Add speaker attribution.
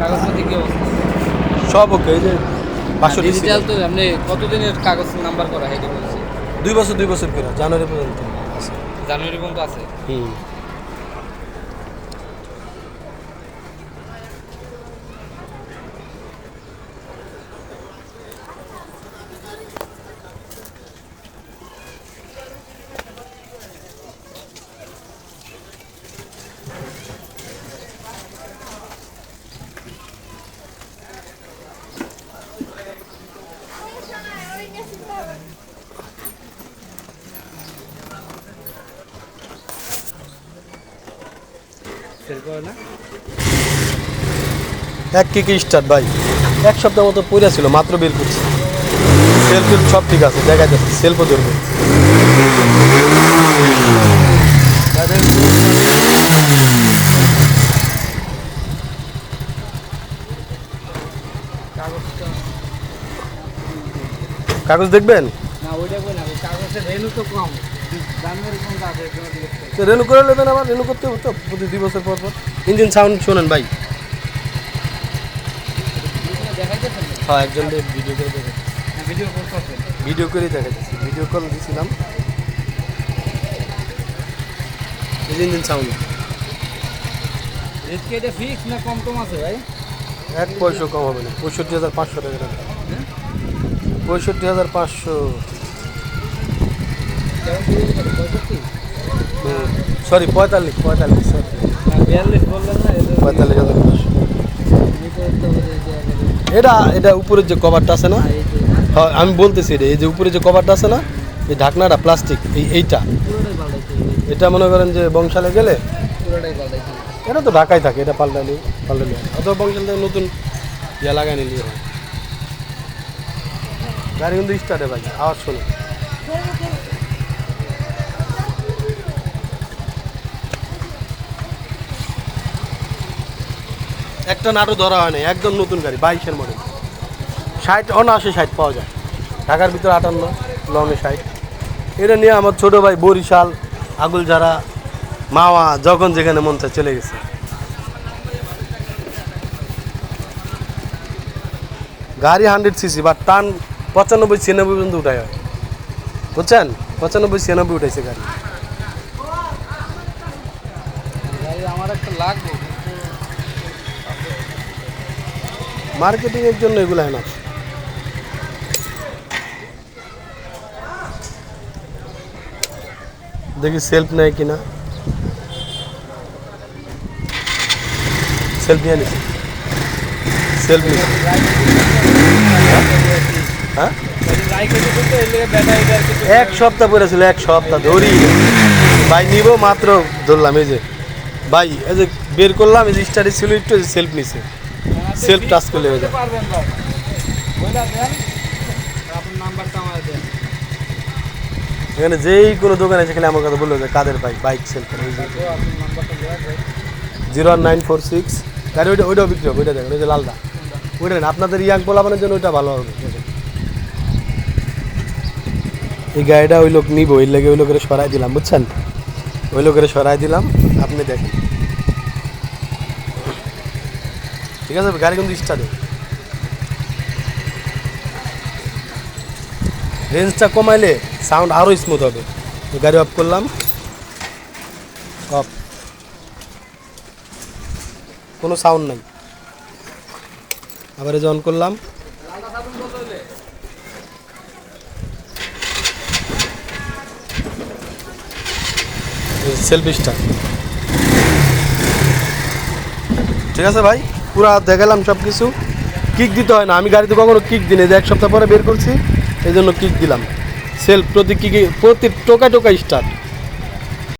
Speaker 1: কাগজপাতি কি অবস্থা?
Speaker 2: সব ওকে এই যে পাঁচশো
Speaker 1: ডিজিটাল তো আপনি কতদিনের কাগজ নাম্বার করা বলছে।
Speaker 2: দুই বছর দুই বছর করে জানুয়ারি পর্যন্ত আছে।
Speaker 1: জানুয়ারি পর্যন্ত আছে?
Speaker 2: হুম।
Speaker 1: সেল করে না?
Speaker 2: এক কিক স্টার্ট ভাই। এক সপ্তাহ মতো পড়ে ছিল মাত্র বের করছি। সেলফ সব ঠিক আছে দেখা যাচ্ছে সেলফও ধরবে। কাগজ দেখবেন?
Speaker 1: না ওইটা কই না কাগজের রেনু তো কম। জানুয়ারি পর্যন্ত আছে
Speaker 2: তো রেনু করে নেবেন আবার রেনু করতে হতো প্রতি দুই বছর পর পর। ইঞ্জিন সাউন্ড শোনেন ভাই। হ্যাঁ একজন ভিডিও করে দেখে
Speaker 1: ভিডিও
Speaker 2: করেই দেখা যাচ্ছে ভিডিও কল দিয়েছিলাম ইঞ্জিন সাউন্ড
Speaker 1: রেট কি এটা ফিক্স না কম কম আছে ভাই?
Speaker 2: এক পয়সা কম হবে না পঁয়ষট্টি হাজার পাঁচশো টাকা পঁয়ষট্টি হাজার পাঁচশো
Speaker 1: কেমন বিক্রি করে? পঁয়ষট্টি?
Speaker 2: সরি পঁয়তাল্লিশ পঁয়তাল্লিশ সরি
Speaker 1: বিয়াল্লিশ বললেন না এটা
Speaker 2: পঁয়তাল্লিশ হাজার পাঁচশো। এটা এটা উপরের যে কভারটা আছে না? হ্যাঁ আমি বলতেছি এটা এই যে উপরে যে কভারটা আছে না এই ঢাকনাটা প্লাস্টিক এই এইটা। এটা মনে করেন যে বংশালে গেলে। এটা তো ঢাকায় থাকে এটা পাল্টালি পাল্টালি হয়। অথবা বংশাল থেকে নতুন ইয়া লাগাই নিলি হয়। গাড়ি কিন্তু স্টার্টে ভাই আওয়াজ শোনো। একটা নাটও ধরা হয় না একদম নতুন গাড়ি, বাইশের মডেল ষাট অনাশি ষাট পাওয়া যায়। ঢাকার ভিতরে আটান্ন লংয়ে ষাট। এটা নিয়ে আমার ছোটো ভাই বরিশাল, আগুলঝাড়া, মাওয়া, যখন যেখানে মন চায় চলে গেছে। গাড়ি হান্ড্রেড সিসি বা টান পঁচানব্বই, ছিয়ানব্বই পর্যন্ত উঠায় হয়। বুঝছেন? পঁচানব্বই, ছিয়ানব্বই উঠাইছে গাড়ি
Speaker 1: আমার একটা লাগবে কিন্তু
Speaker 2: মার্কেটিংয়ের জন্য এগুলো হয় না। দেখি সেলফ নেয় কিনা। সেলফ নিয়ে নিছি। সেলফ
Speaker 1: কিছু
Speaker 2: এক সপ্তাহ পরে ছিল এক সপ্তাহ ধরি ভাই, নিব মাত্র ধরলাম, এই যে। ভাই, এই যে বের করলাম, এই যে স্টাডি ছিল, একটু সেলফ নিছে। Self touch করলে হয়ে যায়। এখানে যেই কোনো দোকানে সেখানে আমার কথা বলল যে কাদের bike bike sale zero one nine four six. গাড়ি ওইটা ওইটাও বিক্রি হবে, ওইটা দেখেন, ওই যে লালটা ওইটা আপনাদের ইয়াং পোলাপানের জন্য ওইটা ভালো হবে। এই গাড়িটা ওই লোক নিব ওই লেগে ওই লোকের সরাই দিলাম, বুঝছেন? ওই লোকের সরাই দিলাম, আপনি দেখেন। ঠিক আছে, গাড়ি কিন্তু স্টার্ট রেঞ্জটা কমাইলে সাউন্ড আরও স্মুথ হবে। গাড়ি অফ করলাম। অফ কোনো সাউন্ড নাই। আবার যে অন করলাম। সেলফ স্টার্ট ঠিক আছে ভাই? পুরা দেখালাম সব কিছু কিক দিতে হয় না। আমি গাড়িতে কখনো কিক দিই না। যে এক সপ্তাহ পরে বের করছি, এই জন্য কিক দিলাম। সেলফ প্রতি কিকে প্রতি টোকা টোকা স্টার্ট